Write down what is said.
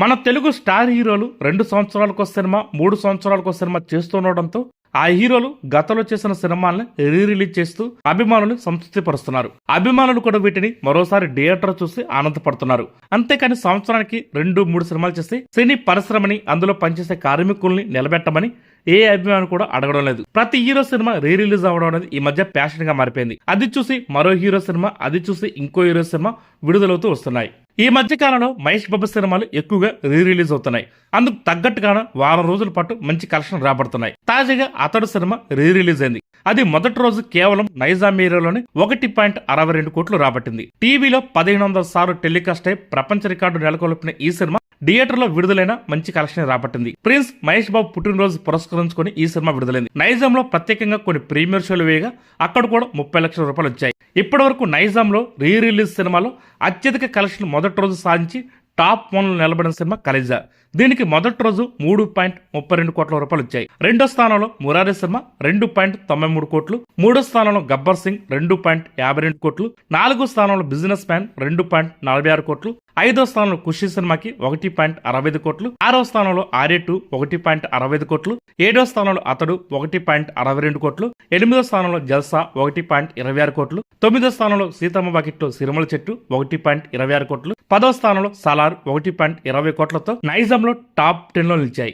మన తెలుగు స్టార్ హీరోలు రెండు సంవత్సరాలకు సినిమా మూడు సంవత్సరాలకు సినిమా చేస్తుండటంతో ఆ హీరోలు గతంలో చేసిన సినిమాల్ని రీ రిలీజ్ చేస్తూ అభిమానులు సంతృప్తిపరుస్తున్నారు. అభిమానులు కూడా వీటిని మరోసారి థియేటర్ చూసి ఆనందపడుతున్నారు. అంతేకాని సంవత్సరానికి రెండు మూడు సినిమాలు చేసి సినీ పరిశ్రమని అందులో పనిచేసే కార్మికుల్ని నిలబెట్టమని ఏ అభిమానులు కూడా అడగడం లేదు. ప్రతి హీరో సినిమా రీ రిలీజ్ అవ్వడం అనేది ఈ మధ్య ప్యాషన్గా మారిపోయింది. అది చూసి మరో హీరో సినిమా అది చూసి ఇంకో హీరో సినిమా విడుదలవుతూ వస్తున్నాయి. ఈ మధ్య కాలంలో మహేష్ బాబు సినిమాలు ఎక్కువగా రీ రిలీజ్ అవుతున్నాయి. అందుకు తగ్గట్టుగానే వారం రోజుల పాటు మంచి కలెక్షన్ రాబడుతున్నాయి. తాజాగా అతడు సినిమా రీ రిలీజ్ అయింది. అది మొదటి రోజు కేవలం నైజాం ఏరియాలోనే ఒకటి పాయింట్ అరవై రెండు కోట్లు రాబట్టింది. టీవీలో పదిహేను వందల సార్లు టెలికాస్ట్ అయి ప్రపంచ రికార్డు నెలకొల్పిన ఈ సినిమా థియేటర్లో విడుదలైన మంచి కలెక్షన్ రాబట్టింది. ప్రిన్స్ మహేష్ బాబు పుట్టినరోజు పురస్కరించుకొని ఈ సినిమా విడుదలైంది. నైజాంలో ప్రత్యేకంగా కొన్ని ప్రీమియర్ షోలు వేయగా అక్కడ కూడా ముప్పై లక్షల రూపాయలు వచ్చాయి. ఇప్పటి వరకు నైజాంలో రీ రిలీజ్ సినిమాలో అత్యధిక కలెక్షన్ మొదటి రోజు సాధించి టాప్ వన్లో నిలబడిన సినిమా కలేజా. దీనికి మొదటి రోజు మూడు పాయింట్ ముప్పై రెండు కోట్ల రూపాయలు వచ్చాయి. రెండో స్థానంలో మురారి సినిమా రెండు పాయింట్ తొంభై మూడు కోట్లు. మూడో స్థానంలో గబ్బర్ సింగ్ రెండు పాయింట్ యాభై రెండు కోట్లు. నాలుగో స్థానంలో బిజినెస్ మ్యాన్ రెండు పాయింట్ నలభై ఆరు కోట్లు. ఐదో స్థానంలో ఖుషి సినిమాకి ఒకటి పాయింట్ అరవై ఐదు కోట్లు. ఆరో స్థానంలో ఆర్ఏ టూ ఒకటి పాయింట్ అరవై ఐదు కోట్లు. ఏడో స్థానంలో అతడు ఒకటి పాయింట్ అరవై రెండు కోట్లు. ఎనిమిదో స్థానంలో జల్సా ఒకటి పాయింట్ ఇరవై ఆరు కోట్లు. తొమ్మిదో స్థానంలో సీతమ్మ బకెట్లో సిరిమల చెట్టు ఒకటి పాయింట్ ఇరవై ఆరు కోట్లు. పదో స్థానంలో సలార్ ఒకటి పాయింట్ ఇరవై కోట్లతో నైజాంలో আমরা டாப் டென்னில் நிச்சாய்